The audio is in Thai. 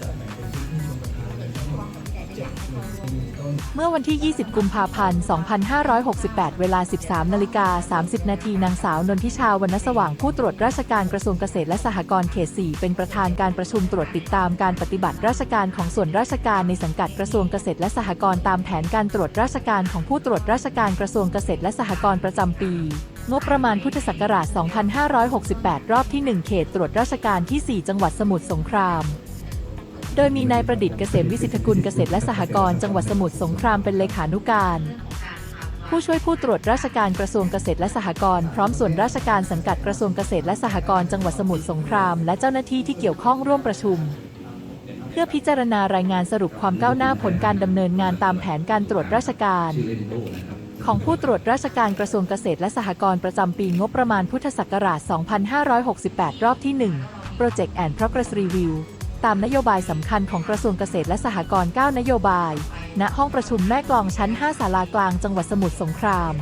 จาคแบ่งเป็นที่ชมประทานเลยทั้งหมดเจ็ดหมื่นสี่ต้อวันที่ 20 กุมภาพันธ์ 2568 เวลา 13 นาฬิกา 30 นาที นางสาวนนทิชาวันณสว่างผู้ตรวจราชการกระทรวงเกษตรและสหกรณ์เขต 4 เป็นประธานการประชุมตรวจติดตามการปฏิบัติราชการของส่วนราชการในสังกัดกระทรวงเกษตรและสหกรณ์ตามแผนการตรวจราชการของผู้ตรวจราชการกระทรวงเกษตรและสหกรณ์ประจำปี งบประมาณพุทธศักราช 2568 รอบที่ 1 เขตตรวจราชการที่ 4 จังหวัดสมุทรสงคราม โดยมีนายประดิษฐ์เกษมวิสิทธกุลเกษตรและสหกรณ์จังหวัดสมุทรสงครามเป็นเลขานุการ ผู้ช่วยผู้ตรวจราชการกระทรวงเกษตรและสหกรณ์พร้อมส่วนราชการสังกัดกระทรวงเกษตรและสหกรณ์จังหวัดสมุทรสงคราม และเจ้าหน้าที่ที่เกี่ยวข้องร่วมประชุม เพื่อพิจารณารายงานสรุปความก้าวหน้าผลการดำเนินงานตามแผนการตรวจราชการ ของผู้ตรวจราชการกระทรวงเกษตรและสหกรณ์ประจำปีงบประมาณพุทธศักราช 2568 รอบที่ 1 Project and Progress Review ตามนโยบายสำคัญของกระทรวงเกษตรและสหกรณ์9นโยบาย ณห้องประชุมแม่กลองชั้น 5 ศาลากลางจังหวัดสมุทรสงคราม